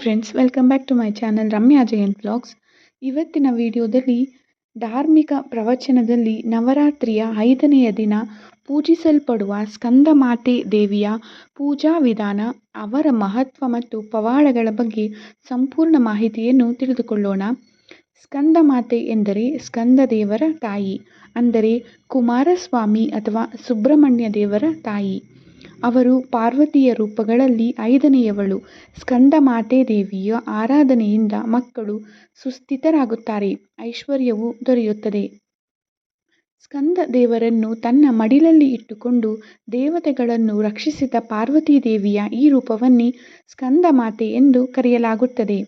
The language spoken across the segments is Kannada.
Friends welcome back to my channel Ramya Jayanth blogs ಇವತ್ತಿನ ವಿಡಿಯೋದಲ್ಲಿ ಧಾರ್ಮಿಕ ಪ್ರವಚನದಲ್ಲಿ ನವರಾತ್ರಿಯ ಐದನೆಯ ದಿನ ಪೂಜಿಸಲ್ಪಡುವ ಸ್ಕಂದಮಾತೆ ದೇವಿಯ ಪೂಜಾ ವಿಧಾನ, ಅವರ ಮಹತ್ವ ಮತ್ತು ಪವಾಡಗಳ ಬಗ್ಗೆ ಸಂಪೂರ್ಣ ಮಾಹಿತಿಯನ್ನು ತಿಳಿದುಕೊಳ್ಳೋಣ. ಸ್ಕಂದಮಾತೆ ಎಂದರೆ ಸ್ಕಂದ ದೇವರ ತಾಯಿ, ಅಂದರೆ ಕುಮಾರಸ್ವಾಮಿ ಅಥವಾ ಸುಬ್ರಹ್ಮಣ್ಯ ದೇವರ ತಾಯಿ. ಅವರು ಪಾರ್ವತಿಯ ರೂಪಗಳಲ್ಲಿ ಐದನೆಯವಳು. ಸ್ಕಂದಮಾತೆ ದೇವಿಯ ಆರಾಧನೆಯಿಂದ ಮಕ್ಕಳು ಸುಸ್ಥಿತರಾಗುತ್ತಾರೆ. ಐಶ್ವರ್ಯವು ದೊರೆಯುತ್ತದೆ. ಸ್ಕಂದ ದೇವರನ್ನು ತನ್ನ ಮಡಿಲಲ್ಲಿ ಇಟ್ಟುಕೊಂಡು ದೇವತೆಗಳನ್ನು ರಕ್ಷಿಸಿದ ಪಾರ್ವತಿ ದೇವಿಯ ಈ ರೂಪವನ್ನೇ ಸ್ಕಂದಮಾತೆ ಎಂದು ಕರೆಯಲಾಗುತ್ತದೆ.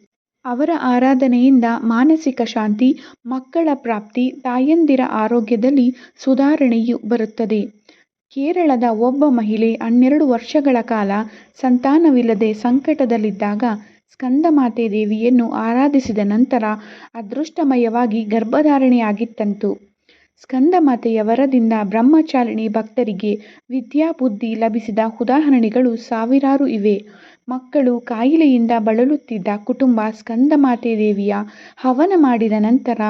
ಅವರ ಆರಾಧನೆಯಿಂದ ಮಾನಸಿಕ ಶಾಂತಿ, ಮಕ್ಕಳ ಪ್ರಾಪ್ತಿ, ತಾಯಂದಿರ ಆರೋಗ್ಯದಲ್ಲಿ ಸುಧಾರಣೆಯು ಬರುತ್ತದೆ. ಕೇರಳದ ಒಬ್ಬ ಮಹಿಳೆ ಹನ್ನೆರಡು ವರ್ಷಗಳ ಕಾಲ ಸಂತಾನವಿಲ್ಲದೆ ಸಂಕಟದಲ್ಲಿದ್ದಾಗ ಸ್ಕಂದಮಾತೆ ದೇವಿಯನ್ನು ಆರಾಧಿಸಿದ ನಂತರ ಅದೃಷ್ಟಮಯವಾಗಿ ಗರ್ಭಧಾರಣೆಯಾಗಿತ್ತಂತು. ಸ್ಕಂದಮಾತೆಯ ವರದಿಂದ ಬ್ರಹ್ಮಚಾರಿಣಿ ಭಕ್ತರಿಗೆ ವಿದ್ಯಾ ಬುದ್ಧಿ ಲಭಿಸಿದ ಉದಾಹರಣೆಗಳು ಸಾವಿರಾರು ಇವೆ. ಮಕ್ಕಳು ಕಾಯಿಲೆಯಿಂದ ಬಳಲುತ್ತಿದ್ದ ಕುಟುಂಬ ಸ್ಕಂದಮಾತೆ ದೇವಿಯ ಹವನ ಮಾಡಿದ ನಂತರ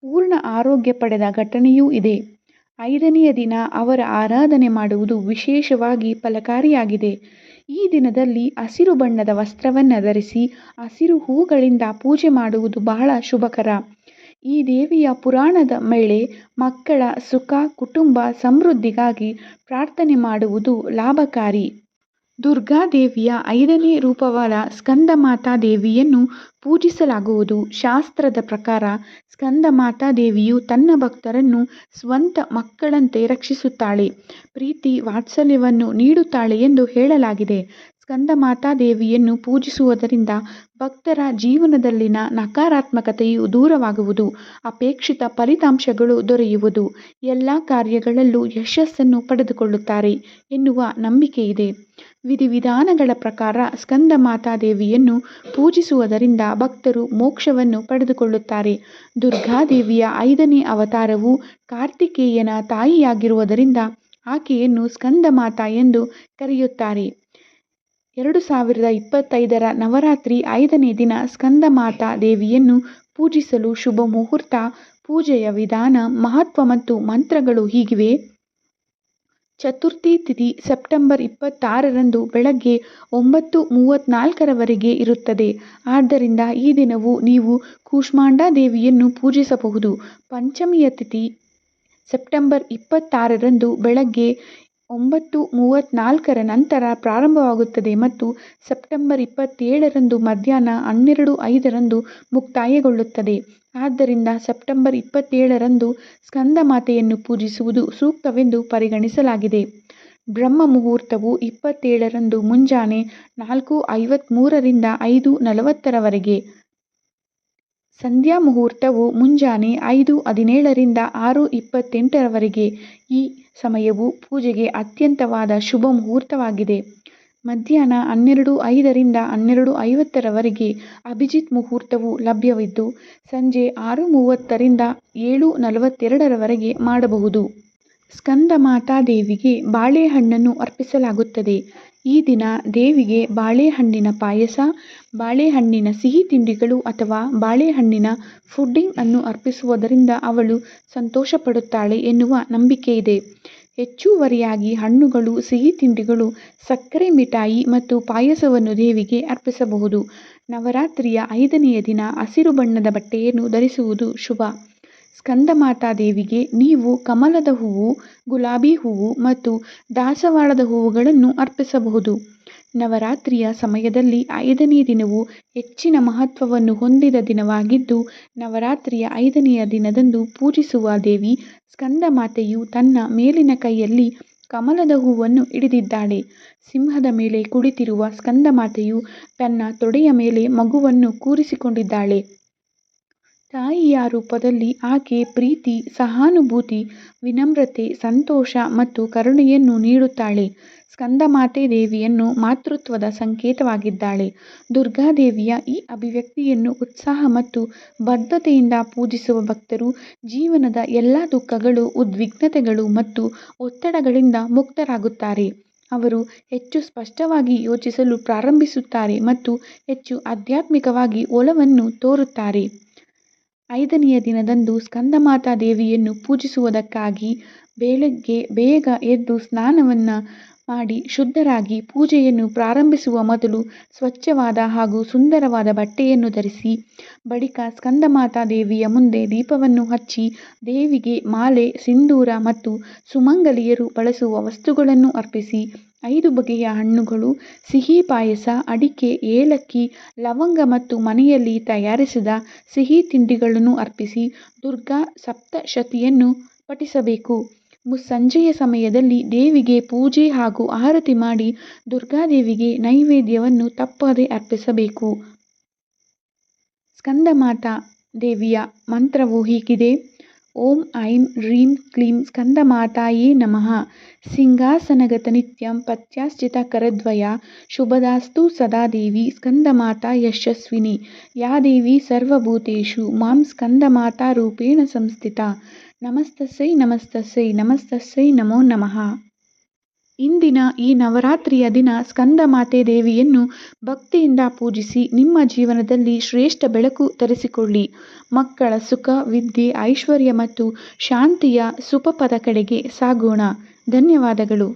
ಪೂರ್ಣ ಆರೋಗ್ಯ ಪಡೆದ ಘಟನೆಯೂ ಇದೆ. ಐದನೆಯ ದಿನ ಅವರ ಆರಾಧನೆ ಮಾಡುವುದು ವಿಶೇಷವಾಗಿ ಫಲಕಾರಿಯಾಗಿದೆ. ಈ ದಿನದಲ್ಲಿ ಹಸಿರು ಬಣ್ಣದ ವಸ್ತ್ರವನ್ನು ಧರಿಸಿ ಹಸಿರು ಹೂಗಳಿಂದ ಪೂಜೆ ಮಾಡುವುದು ಬಹಳ ಶುಭಕರ. ಈ ದೇವಿಯ ಪುರಾಣದ ಮೇಲೆ ಮಕ್ಕಳ ಸುಖ, ಕುಟುಂಬ ಸಮೃದ್ಧಿಗಾಗಿ ಪ್ರಾರ್ಥನೆ ಮಾಡುವುದು ಲಾಭಕಾರಿ. ದುರ್ಗಾದೇವಿಯ ಐದನೇ ರೂಪವಾದ ಸ್ಕಂದಮಾತಾ ದೇವಿಯನ್ನು ಪೂಜಿಸಲಾಗುವುದು. ಶಾಸ್ತ್ರದ ಪ್ರಕಾರ ಸ್ಕಂದಮಾತಾ ದೇವಿಯು ತನ್ನ ಭಕ್ತರನ್ನು ಸ್ವಂತ ಮಕ್ಕಳಂತೆ ರಕ್ಷಿಸುತ್ತಾಳೆ. ಪ್ರೀತಿ ವಾತ್ಸಲ್ಯವನ್ನು ನೀಡುತ್ತಾಳೆ ಎಂದು ಹೇಳಲಾಗಿದೆ. ಸ್ಕಂದಮಾತಾ ದೇವಿಯನ್ನು ಪೂಜಿಸುವುದರಿಂದ ಭಕ್ತರ ಜೀವನದಲ್ಲಿನ ನಕಾರಾತ್ಮಕತೆಯು ದೂರವಾಗುವುದು, ಅಪೇಕ್ಷಿತ ಫಲಿತಾಂಶಗಳು ದೊರೆಯುವುದು. ಎಲ್ಲ ಕಾರ್ಯಗಳಲ್ಲೂ ಯಶಸ್ಸನ್ನು ಪಡೆದುಕೊಳ್ಳುತ್ತಾರೆ ಎನ್ನುವ ನಂಬಿಕೆಯಿದೆ. ವಿಧಿವಿಧಾನಗಳ ಪ್ರಕಾರ ಸ್ಕಂದಮಾತಾ ದೇವಿಯನ್ನು ಪೂಜಿಸುವುದರಿಂದ ಭಕ್ತರು ಮೋಕ್ಷವನ್ನು ಪಡೆದುಕೊಳ್ಳುತ್ತಾರೆ. ದುರ್ಗಾದೇವಿಯ ಐದನೇ ಅವತಾರವು ಕಾರ್ತಿಕೇಯನ ತಾಯಿಯಾಗಿರುವುದರಿಂದ ಆಕೆಯನ್ನು ಸ್ಕಂದಮಾತಾ ಎಂದು ಕರೆಯುತ್ತಾರೆ. ಎರಡು ಸಾವಿರದ ಇಪ್ಪತ್ತೈದರ ನವರಾತ್ರಿ ಐದನೇ ದಿನ ಸ್ಕಂದಮಾತಾ ದೇವಿಯನ್ನು ಪೂಜಿಸಲು ಶುಭ ಮುಹೂರ್ತ, ಪೂಜೆಯ ವಿಧಾನ, ಮಹತ್ವ ಮತ್ತು ಮಂತ್ರಗಳು ಹೀಗಿವೆ. ಚತುರ್ಥಿ ತಿಥಿ ಸೆಪ್ಟೆಂಬರ್ ಇಪ್ಪತ್ತಾರರಂದು ಬೆಳಗ್ಗೆ ಒಂಬತ್ತು ಮೂವತ್ತ್ನಾಲ್ಕರವರೆಗೆ ಇರುತ್ತದೆ. ಆದ್ದರಿಂದ ಈ ದಿನವು ನೀವು ಕೂಷ್ಮಾಂಡ ದೇವಿಯನ್ನು ಪೂಜಿಸಬಹುದು. ಪಂಚಮಿಯ ತಿಥಿ ಸೆಪ್ಟೆಂಬರ್ ಇಪ್ಪತ್ತಾರರಂದು ಬೆಳಗ್ಗೆ ಒಂಬತ್ತು ಮೂವತ್ತ್ನಾಲ್ಕರ ನಂತರ ಪ್ರಾರಂಭವಾಗುತ್ತದೆ ಮತ್ತು ಸೆಪ್ಟೆಂಬರ್ ಇಪ್ಪತ್ತೇಳರಂದು ಮಧ್ಯಾಹ್ನ ಹನ್ನೆರಡು ಐದರಂದು ಮುಕ್ತಾಯಗೊಳ್ಳುತ್ತದೆ. ಆದ್ದರಿಂದ ಸೆಪ್ಟೆಂಬರ್ ಇಪ್ಪತ್ತೇಳರಂದು ಸ್ಕಂದಮಾತೆಯನ್ನು ಪೂಜಿಸುವುದು ಸೂಕ್ತವೆಂದು ಪರಿಗಣಿಸಲಾಗಿದೆ. ಬ್ರಹ್ಮ ಮುಹೂರ್ತವು ಇಪ್ಪತ್ತೇಳರಂದು ಮುಂಜಾನೆ ನಾಲ್ಕು ಐವತ್ತ್ಮೂರರಿಂದ ಐದು ನಲವತ್ತರವರೆಗೆ. ಸಂಧ್ಯಾ ಮುಹೂರ್ತವು ಮುಂಜಾನೆ ಐದು ಹದಿನೇಳರಿಂದ ಆರು ಇಪ್ಪತ್ತೆಂಟರವರೆಗೆ ಈ ಸಮಯವು ಪೂಜೆಗೆ ಅತ್ಯಂತವಾದ ಶುಭ ಮುಹೂರ್ತವಾಗಿದೆ. ಮಧ್ಯಾಹ್ನ ಹನ್ನೆರಡು ಐದರಿಂದ ಹನ್ನೆರಡು ಐವತ್ತರವರೆಗೆ ಅಭಿಜಿತ್ ಮುಹೂರ್ತವು ಲಭ್ಯವಿದ್ದು, ಸಂಜೆ ಆರು ಮೂವತ್ತರಿಂದ ಏಳು ನಲವತ್ತೆರಡರವರೆಗೆ ಮಾಡಬಹುದು. ಸ್ಕಂದಮಾತಾ ದೇವಿಗೆ ಬಾಳೆಹಣ್ಣನ್ನು ಅರ್ಪಿಸಲಾಗುತ್ತದೆ. ಈ ದಿನ ದೇವಿಗೆ ಬಾಳೆಹಣ್ಣಿನ ಪಾಯಸ, ಬಾಳೆಹಣ್ಣಿನ ಸಿಹಿ ತಿಂಡಿಗಳು ಅಥವಾ ಬಾಳೆಹಣ್ಣಿನ ಪುಡ್ಡಿಂಗ್ ಅನ್ನು ಅರ್ಪಿಸುವುದರಿಂದ ಅವಳು ಸಂತೋಷಪಡುತ್ತಾಳೆ ಎನ್ನುವ ಇದೆ. ಹೆಚ್ಚುವರಿಯಾಗಿ ಹಣ್ಣುಗಳು, ಸಿಹಿ ತಿಂಡಿಗಳು, ಸಕ್ಕರೆ ಮಿಠಾಯಿ ಮತ್ತು ಪಾಯಸವನ್ನು ದೇವಿಗೆ ಅರ್ಪಿಸಬಹುದು. ನವರಾತ್ರಿಯ ಐದನೆಯ ದಿನ ಹಸಿರು ಬಣ್ಣದ ಬಟ್ಟೆಯನ್ನು ಧರಿಸುವುದು ಶುಭ. ಸ್ಕಂದಮಾತಾ ದೇವಿಗೆ ನೀವು ಕಮಲದ ಹೂವು, ಗುಲಾಬಿ ಹೂವು ಮತ್ತು ದಾಸವಾಳದ ಹೂವುಗಳನ್ನು ಅರ್ಪಿಸಬಹುದು. ನವರಾತ್ರಿಯ ಸಮಯದಲ್ಲಿ ಐದನೇ ದಿನವು ಹೆಚ್ಚಿನ ಮಹತ್ವವನ್ನು ಹೊಂದಿದ ದಿನವಾಗಿದ್ದು, ನವರಾತ್ರಿಯ ಐದನೆಯ ದಿನದಂದು ಪೂಜಿಸುವ ದೇವಿ ಸ್ಕಂದಮಾತೆಯು ತನ್ನ ಮೇಲಿನ ಕೈಯಲ್ಲಿ ಕಮಲದ ಹೂವನ್ನು ಹಿಡಿದಿದ್ದಾಳೆ. ಸಿಂಹದ ಮೇಲೆ ಕುಳಿತಿರುವ ಸ್ಕಂದಮಾತೆಯು ತನ್ನ ತೊಡೆಯ ಮೇಲೆ ಮಗುವನ್ನು ಕೂರಿಸಿಕೊಂಡಿದ್ದಾಳೆ. ತಾಯಿಯ ರೂಪದಲ್ಲಿ ಆಕೆ ಪ್ರೀತಿ, ಸಹಾನುಭೂತಿ, ವಿನಮ್ರತೆ, ಸಂತೋಷ ಮತ್ತು ಕರುಣೆಯನ್ನು ನೀಡುತ್ತಾಳೆ. ಸ್ಕಂದಮಾತೆ ದೇವಿಯನ್ನು ಮಾತೃತ್ವದ ಸಂಕೇತವಾಗಿದ್ದಾಳೆ. ದುರ್ಗಾದೇವಿಯ ಈ ಅಭಿವ್ಯಕ್ತಿಯನ್ನು ಉತ್ಸಾಹ ಮತ್ತು ಬದ್ಧತೆಯಿಂದ ಪೂಜಿಸುವ ಭಕ್ತರು ಜೀವನದ ಎಲ್ಲ ದುಃಖಗಳು, ಉದ್ವಿಗ್ನತೆಗಳು ಮತ್ತು ಒತ್ತಡಗಳಿಂದ ಮುಕ್ತರಾಗುತ್ತಾರೆ. ಅವರು ಹೆಚ್ಚು ಸ್ಪಷ್ಟವಾಗಿ ಯೋಚಿಸಲು ಪ್ರಾರಂಭಿಸುತ್ತಾರೆ ಮತ್ತು ಹೆಚ್ಚು ಆಧ್ಯಾತ್ಮಿಕವಾಗಿ ಒಲವನ್ನು ತೋರುತ್ತಾರೆ. ಐದನೆಯ ದಿನದಂದು ಸ್ಕಂದಮಾತಾ ದೇವಿಯನ್ನು ಪೂಜಿಸುವುದಕ್ಕಾಗಿ ಬೆಳಗ್ಗೆ ಬೇಗ ಎದ್ದು ಸ್ನಾನವನ್ನು ಮಾಡಿ ಶುದ್ಧರಾಗಿ ಪೂಜೆಯನ್ನು ಪ್ರಾರಂಭಿಸುವ ಮೊದಲು ಸ್ವಚ್ಛವಾದ ಹಾಗೂ ಸುಂದರವಾದ ಬಟ್ಟೆಯನ್ನು ಧರಿಸಿ, ಬಳಿಕ ಸ್ಕಂದಮಾತಾ ದೇವಿಯ ಮುಂದೆ ದೀಪವನ್ನು ಹಚ್ಚಿ, ದೇವಿಗೆ ಮಾಲೆ, ಸಿಂಧೂರ ಮತ್ತು ಸುಮಂಗಲಿಯರು ಬಳಸುವ ವಸ್ತುಗಳನ್ನು ಅರ್ಪಿಸಿ, ಐದು ಬಗೆಯ ಹಣ್ಣುಗಳು, ಸಿಹಿ ಪಾಯಸ, ಅಡಿಕೆ, ಏಲಕ್ಕಿ, ಲವಂಗ ಮತ್ತು ಮನೆಯಲ್ಲಿ ತಯಾರಿಸಿದ ಸಿಹಿ ತಿಂಡಿಗಳನ್ನು ಅರ್ಪಿಸಿ, ದುರ್ಗಾ ಸಪ್ತಶತಿಯನ್ನು ಪಠಿಸಬೇಕು. ಮುಸ್ಸಂಜೆಯ ಸಮಯದಲ್ಲಿ ದೇವಿಗೆ ಪೂಜೆ ಹಾಗೂ ಆರತಿ ಮಾಡಿ ದುರ್ಗಾದೇವಿಗೆ ನೈವೇದ್ಯವನ್ನು ತಪ್ಪದೆ ಅರ್ಪಿಸಬೇಕು. ಸ್ಕಂದಮಾತಾ ದೇವಿಯ ಮಂತ್ರವು ಹೀಗಿದೆ. ಓಂ ಐಂ ಹ್ರೀಂ ಕ್ಲೀಂ ಸ್ಕಂದಮಾತಾಯೇ ನಮಃ. ಸಿಂಹಾಸನಗತ ನಿತ್ಯಂ ಪತ್ಯಾಶ್ಚಿತಕರದ್ವಯ ಶುಭದಾಸ್ತು ಸದಾ ದೇವಿ ಸ್ಕಂದಮಾತಾ ಯಶಸ್ವಿನಿ. ಯಾ ದೇವಿ ಸರ್ವಭೂತೇಷು ಮಾಂ ಸ್ಕಂದಮಾತಾರೂಪೇಣ ಸಂಸ್ಥಿತ. ನಮಸ್ತಸ್ಸೈ ನಮಸ್ತಸ್ಸೈ ನಮಸ್ತಸ್ಸೈ ನಮೋ ನಮಃ. ಇಂದಿನ ಈ ನವರಾತ್ರಿಯ ದಿನ ಸ್ಕಂದ ಮಾತೆ ದೇವಿಯನ್ನು ಭಕ್ತಿಯಿಂದ ಪೂಜಿಸಿ ನಿಮ್ಮ ಜೀವನದಲ್ಲಿ ಶ್ರೇಷ್ಠ ಬೆಳಕು ತರಿಸಿಕೊಳ್ಳಿ. ಮಕ್ಕಳ ಸುಖ, ವಿದ್ಯೆ, ಐಶ್ವರ್ಯ ಮತ್ತು ಶಾಂತಿಯ ಸುಪಪದ ಕಡೆಗೆ ಸಾಗೋಣ. ಧನ್ಯವಾದಗಳು.